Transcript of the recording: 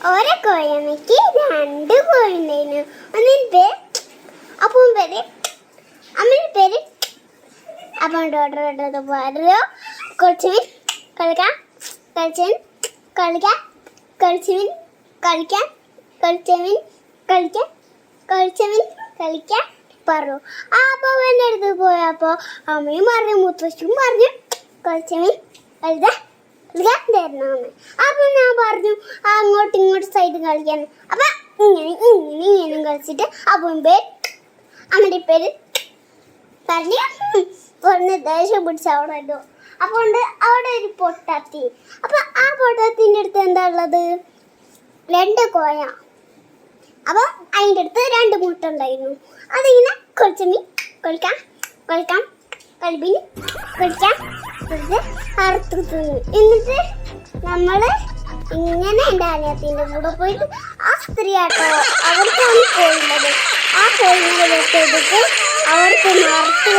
ഓരോ കോഴമ്മയ്ക്ക് രണ്ട് കോഴിണ്ടായിരുന്നു ഒന്നിന് പേര് അപ്പം പേര് അമ്മയുടെ പേര് അപ്പം ഡോട്ടർ ഡോട്ടർ പാടോ കുറച്ചുമിൻ കളിക്കാം. കളിച്ചവൻ കളിക്കാൻ കളിച്ചവൻ കളിക്കാൻ കളിച്ചവൻ കളിക്കാൻ മീൻ കളിക്കാൻ പറഞ്ഞു ആ അപ്പോൾ എന്റെ അടുത്ത് പോയപ്പോൾ അമ്മയും പറഞ്ഞു മുത്തശ്ശിയും പറഞ്ഞു. മീൻ കളിതാ കളിക്കാൻ തരണമെന്ന് അപ്പം ഞാൻ പറഞ്ഞു അങ്ങോട്ടും ഇങ്ങോട്ടും സൈഡ് കളിക്കാൻ. അപ്പം ഇങ്ങനെ ഇങ്ങനെ ഇങ്ങനെ കളിച്ചിട്ട് അപ്പം പേര് അമ്മയുടെ പേര് പറഞ്ഞു ദേഷ്യം പിടിച്ച് അവിടെ ഇട്ടു. അപ്പോൾ അവിടെ ഒരു പൊട്ടാത്തി. അപ്പൊ ആ പൊട്ടാത്തിന്റെ അടുത്ത് എന്താ ഉള്ളത്? രണ്ട് കോയ. അപ്പൊ അതിന്റെ അടുത്ത് രണ്ട് മുട്ട ഉണ്ടായിരുന്നു. അതിങ്ങനെ കുറച്ച് മീൻ കൊളിക്കാം കൊളിക്കാം കളിപ്പിന് കൊളിക്കാം എന്നിട്ട് തിന്നു. എന്നിട്ട് നമ്മൾ ഇങ്ങനെ എന്റെ കൂടെ പോയിട്ട് ആ സ്ത്രീ ആട്ടോ അവർക്കാണ് പോയിരുന്നത് ആ വെച്ചെടുത്ത് അവർക്ക് മറുത്ത്